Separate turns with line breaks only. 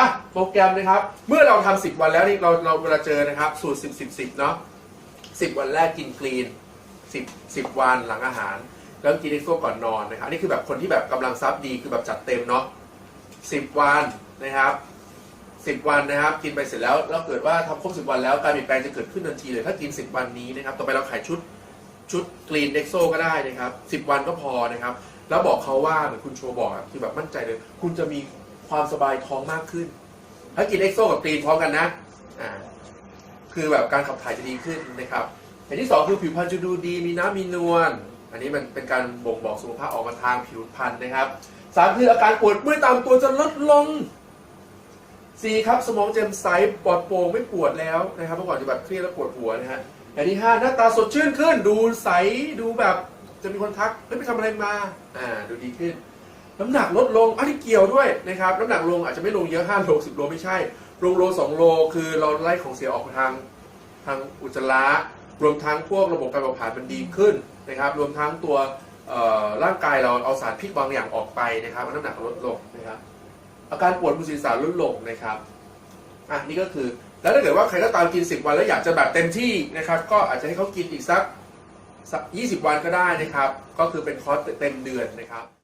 อะโปรแกรมนะครับ เมื่อเราทำ10 วันแล้วนี่เราเราเวลาเจอนะครับ สูตร 10 10 10เนาะ10 วันแรกกินกรีน 10 10 วันหลังอาหาร แล้วกินเอ็กโซก่อนนอนนะครับนี่คือแบบคนที่แบบกำลังซับดีคือแบบจัดเต็มเนาะ10 วันนะครับ10วันนะครับ กินไปเสร็จแล้วแล้วเกิดว่าทำครบ10วันแล้วการเปลี่ยนแปลงจะเกิดขึ้นทันทีเลย ถ้ากิน10วันนี้นะครับ ต่อไปเราขายชุดชุดกรีนเอ็กโซก็ได้นะครับ10วันก็พอนะครับ แล้วบอกเขาว่าเหมือนคุณโชว์บอกคือแบบมั่นใจเลย คุณจะมี ความสบายท้องมากขึ้น ถ้ากินเอ็กโซกับกรีนพร้อมกันนะอ่าคือแบบการขับถ่ายจะดีขึ้นนะครับอย่างที่สองคือผิวพรรณจะดูดีมีน้ำมีนวลอันนี้มันเป็นการบ่งบอกสุขภาพออกมาทางผิวพรรณนะครับสามคืออาการปวดเมื่อยตามตัวจะลดลงสี่ครับสมองแจ่มใสปลอดโปร่งไม่ปวดแล้วนะครับเมื่อก่อนจะแบบเครียดแล้วปวดหัวนะฮะอย่างที่ห้าหน้าตาสดชื่นขึ้น ดูใสดูแบบจะมีคนทักเฮ้ยไปทำอะไรมาอ่าดูดีขึ้น น้ำหนักลดลงอันนี้เกี่ยวด้วยนะครับน้ำหนักลงอาจจะไม่ลงเยอะ5โล10 โลไม่ใช่ ลงโล 2 โล คือเราไล่ของเสียออกทางทางอุจจาระรวมทั้งพวกระบบการเผาผลาญมันดีขึ้นนะครับ รวมทั้งตัวร่างกายเราเอาสารพิษบางอย่างออกไปนะครับน้ำหนักลดลงนะครับอาการปวดมือศีรษะลดลงนะครับอะนี่ก็คือแล้วถ้าเกิดว่าใครก็ตามกิน 10 วันแล้วอยากจะแบบเต็มที่นะครับ ก็อาจจะให้เขากินอีกสักสัก20 วันก็ได้นะครับ ก็คือเป็นคอร์สเต็มเดือนนะครับ